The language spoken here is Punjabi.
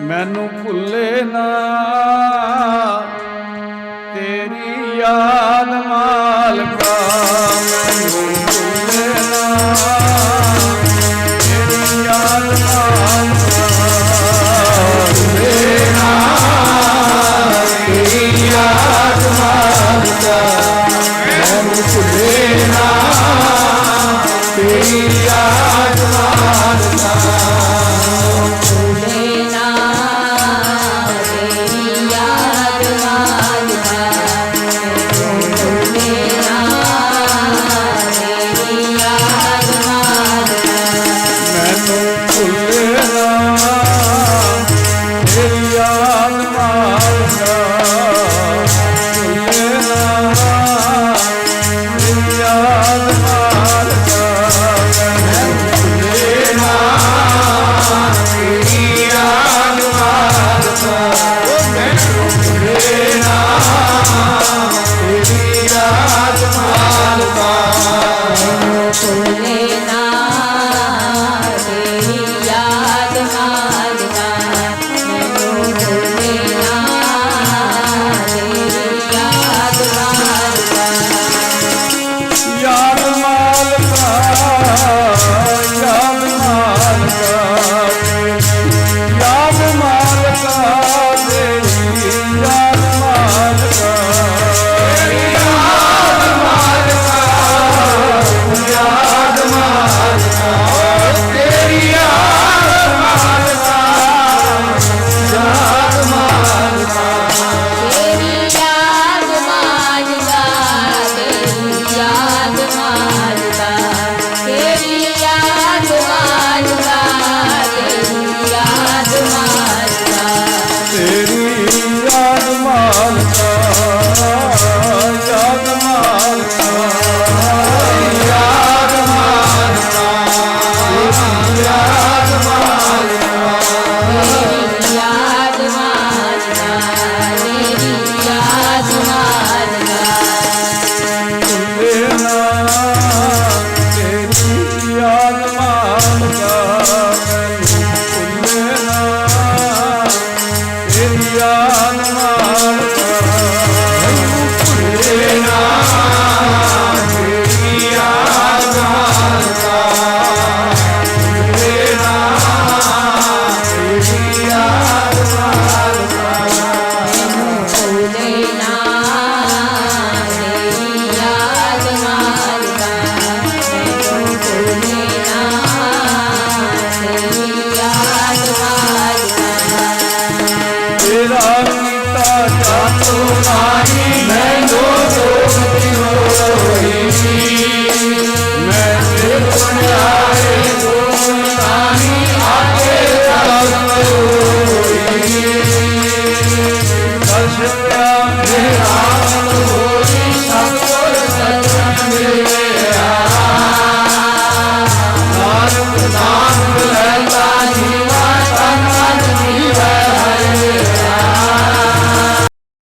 ਮੈਨੂੰ ਭੁੱਲੇ ਨਾ। ਤੇਰੀ ਯਾਦ ਤੇਰਾ ਕੀਤਾ ਜਾਤੋ ਨਾਹੀ ਮੈਨੂੰ ਜੋਗ ਦਿਓ ਹੋਈ